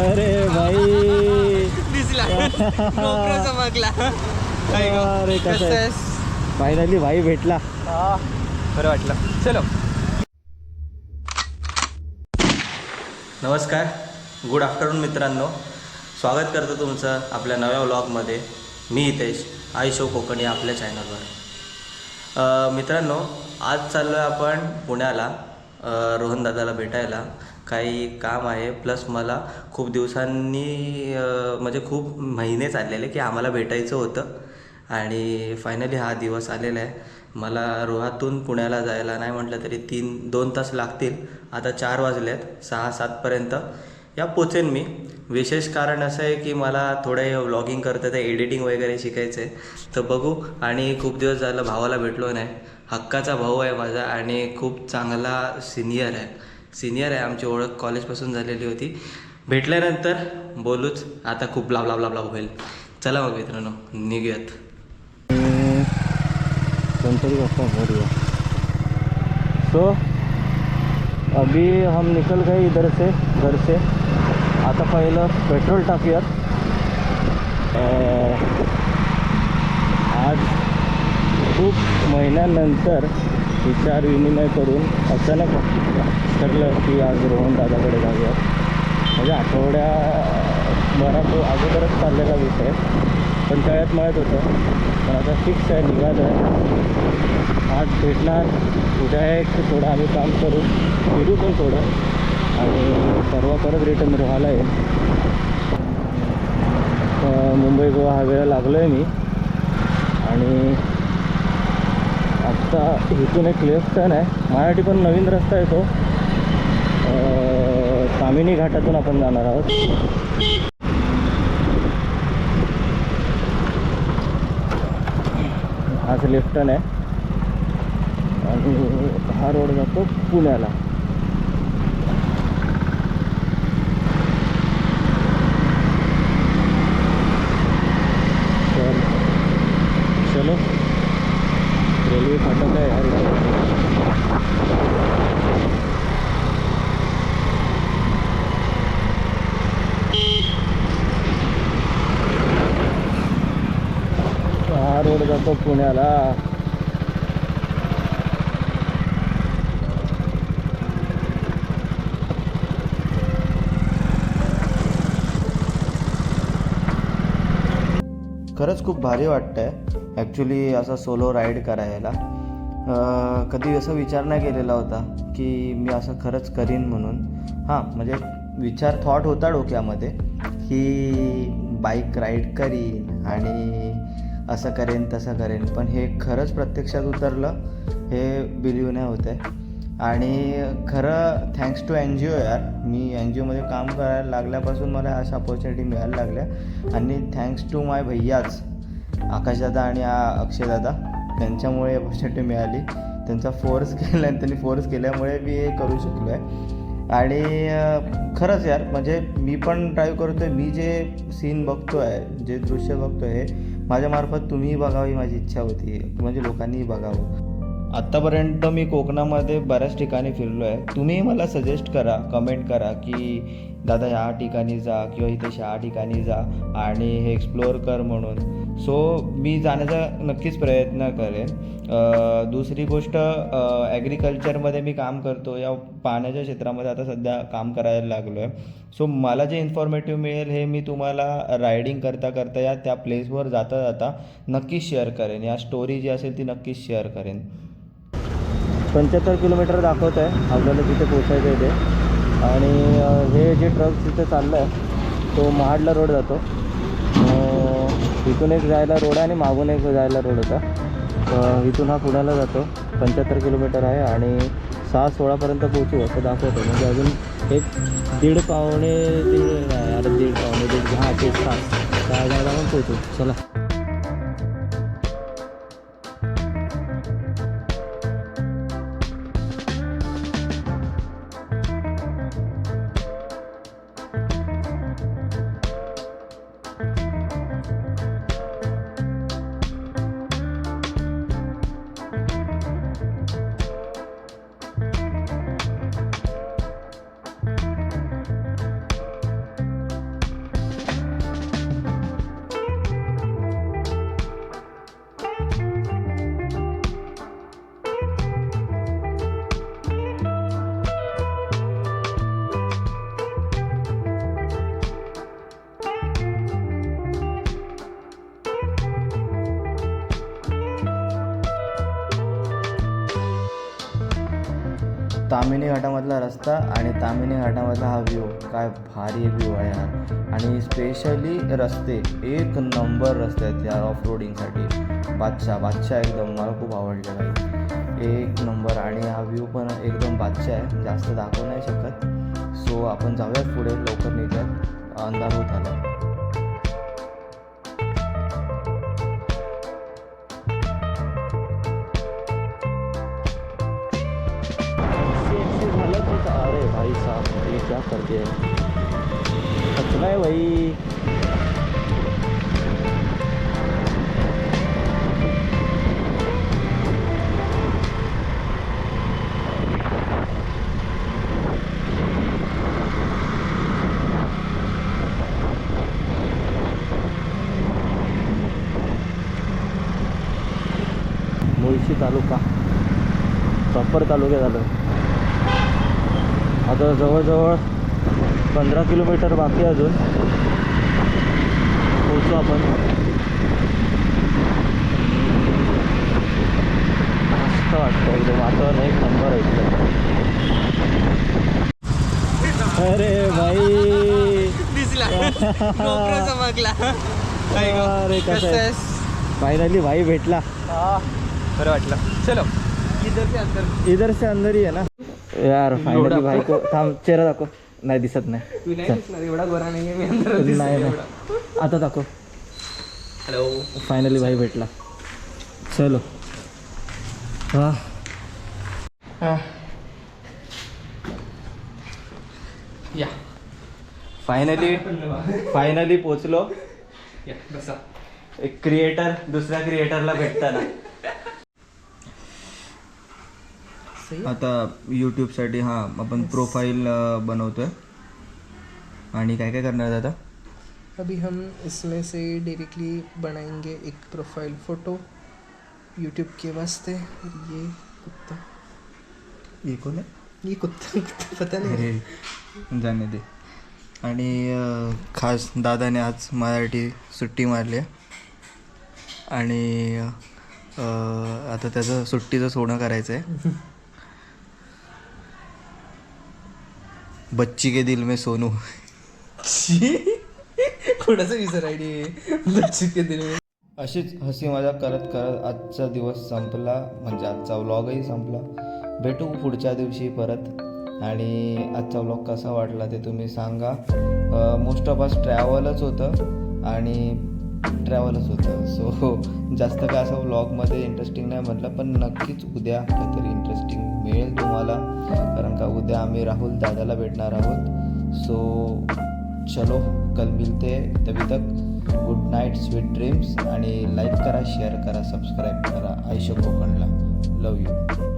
अरे भाई. दिसला. चमकला? अरे, कसं? फायनली भाई भेटला. हा, बरं वाटलं. चलो. नमस्कार. गुड आफ्टरनून मित्रांनो. स्वागत करतो तुमचं आपल्या नव्या व्लॉगमध्ये मी हितेश आय शो कोकणी आपल्या चॅनलवर अ, मित्रांनो आज चाललो आहे आपण पुण्याला रोहन दादाला भेटायला. काही काम आहे. प्लस मला खूप दिवसांनी म्हणजे खूप महिने चाललेले की आम्हाला भेटायचं होतं. आणि फायनली हा दिवस आलेला आहे. मला रोहातून पुण्याला जायला नाही म्हटलं तरी तीन दोन तास लागतील. आता चार वाजले आहेत सहा सातपर्यंत या पोचेन मी. विशेष कारण असं आहे की मला थोडे व्लॉगिंग करतं ते एडिटिंग वगैरे शिकायचं आहे तर बघू. आणि खूप दिवस झालं भावाला भेटलो नाही. हक्काचा भाऊ आहे माझा आणि खूप चांगला सिनियर आहे. सिनियर आहे आमची ओळख कॉलेजपासून झालेली होती. भेटल्यानंतर बोलूच आता खूप लाभ लाभ लाभ लाभ होईल. चला मग मित्रांनो निघूयात. कोणतरी सो अभी हम निकल गए इधर से घर से. आता पहिलं पेट्रोल टाकूयात. आज खूप महिन्यानंतर विचार विनिमय करून अचानक ठरलं की आज रोहन दादाकडे जाऊयात म्हणजे आठवड्या बरा तो अगोदरच चाललेला विषय. पण त्यात माहीत होतं पण आता फिक्स आहे निघालं आहे. आज भेटणार उद्या एक थोडं आम्ही काम करू फिरू पण थोडं. आणि परवा परत रिटर्न रोहाला आहे मुंबई गोवा हायवेला लागलो आहे मी. आणि आत्ता इथून एक लेफ्ट टर्न आहे. मराठी पण नवीन रस्ता आहे तो. कामिनी घाटातून आपण जाणार आहोत. हाच लेफ्ट टर्न आहे. आणि हा रोड जातो पुण्याला तर चलो रेल्वे फाटक आहे यार इथे. हा पुण्याला. खरंच खूप भारी वाटतंय. ॲक्च्युली असा सोलो राईड करायला. कधी असा विचार नाही केलेला होता की मी असं खरंच करीन म्हणून. हां म्हणजे विचार थॉट होता डोक्यामध्ये की बाईक राईड करीन आणि असं करेन तसं करेन. पण हे खरंच प्रत्यक्षात उतरलं हे बिलीव नाही होत आहे. आणि खरं thanks to N G O यार मी एन जी ओमध्ये काम करायला लागल्यापासून मला अशा अपॉर्च्युनिटी मिळायला लागल्या. आणि थँक्स टू माय भैयाच आकाशदादा आणि अक्षयदादा त्यांच्यामुळे अपॉर्च्युनिटी मिळाली. त्यांचा फोर्स केला आणि त्यांनी फोर्स केल्यामुळे मी हे करू शकलो आहे आणि खरंच यार म्हणजे मी पण ट्राय करतो आहे मी जे सीन बघतो आहे जे दृश्य बघतो आहे माझ्यामार्फत तुम्हीही बघावी माझी इच्छा होती म्हणजे लोकांनीही बघावं. आत्तापर्यंत मी कोकणामध्ये बऱ्याच ठिकाणी फिरलो आहे तुम्ही मला सजेस्ट करा कमेंट करा की दादा ह्या ठिकाणी जा किंवा इथे ह्या ठिकाणी जा आणि हे एक्सप्लोअर कर म्हणून. सो मी जाण्याचा नक्कीच प्रयत्न करेन. दुसरी गोष्ट ॲग्रिकल्चरमध्ये मी काम करतो. या पाण्याच्या क्षेत्रामध्ये आता सध्या काम करायला लागलो आहे सो मला जे इन्फॉर्मेटिव्ह मिळेल हे मी तुम्हाला रायडिंग करता करता या त्या प्लेसवर जाता जाता नक्कीच शेअर करेन. या स्टोरी जी असेल ती नक्कीच शेअर करेन. पंच्याहत्तर किलोमीटर दाखवत आहे आपल्याला तिथे पोचायचं आहे ते. आणि हे जे ट्रक तिथे चाललं आहे तो महाडला रोड जातो. इथून एक जायला रोड आहे आणि मागून एक जायला रोड होता इथून हा पुण्याला जातो पंच्याहत्तर किलोमीटर आहे आणि सहा सोळापर्यंत पोहोचू असं दाखवतो म्हणजे अजून एक दीड पावणे दीड अरे दीड पावणे दीड हा ते तास सहा जायला पण पोहोचू चला तामिनी घाटामधला रस्ता आणि तामिनी घाटामधला हा व्ह्यू काय भारी व्ह्यू आहे यार. आणि स्पेशली रस्ते. एक नंबर रस्ते आहेत यार ऑफ रोडिंगसाठी बादशाह बादशाह एकदम. मला खूप आवडलेला आहे. एक नंबर आणि हा व्ह्यू पण एकदम बादशाह आहे. जास्त दाखवू नाही शकत. सो आपण जाऊयात पुढे. लवकर निघूयात. अंधार होत आला ये क्या भाई मुळशी तालुका. प्रॉपर तालुक्यात आलं. आता जवळजवळ पंधरा किलोमीटर बाकी अजून. पोचू आपण. मस्त वाटतं एकदम. वातावरण एक नंबर आहे इथलं अरे भाई? अरे? फायनली भाई भेटला. हा, बरं वाटलं. चलो. इधर से अंदर. इधर से अंदर ही है ना. यार फायनली भाई को थांब चेहरा दाखव. नाही दिसत नाही. नाही दिसणार एवढा गोरा नाहीये मी अंदर नाही नाही. आता दाखव. हॅलो फायनली भाई भेटला. चलो. हा. या. फायनली फायनली पोचलो. या बसा. एक क्रिएटर दुसऱ्या क्रिएटरला भेटताना. आता यूट्यूबसाठी हां आपण प्रोफाईल बनवतोय. आणि काय काय करणार आता? अभी हम इसमें से डायरेक्टली बनाएंगे एक प्रोफाइल फ़ोटो यूट्यूब के वास्ते। ये कुत्ता। हे कोण आहे ये कुत्ता कुत्ता पता नहीं। जाणे दे। आणि खास दादाने आज माझ्यासाठी सुट्टी मारली आहे. आणि आता त्याचं सुट्टीचं सोनं करायचं आहे बच्ची के दिल में सोनू। कोणाचा यूजर आय डी बच्चे के दिल में अशीच हसी मजा करत करत आजचा दिवस संपला. म्हणजे आजचा व्लॉगही संपला. भेटू पुढच्या दिवशी परत. आणि आजचा व्लॉग कसा वाटला ते तुम्ही सांगा. मोस्ट ऑफ अस ट्रॅव्हलच होतं आणि ट्रॅव्हलच होतं. सो जास्त काय असं व्लॉगमध्ये इंटरेस्टिंग नाही म्हटलं पण नक्कीच उद्या काहीतरी इंटरेस्टिंग मिळेल तुम्हाला. कारण का उद्या आम्ही राहुल दादाला भेटणार आहोत. सो चलो कल मिलते. तभी तक गुड नाईट स्वीट ड्रीम्स आणि लाईक करा शेअर करा सबस्क्राईब करा. आयुष्य कोकणला. लव यू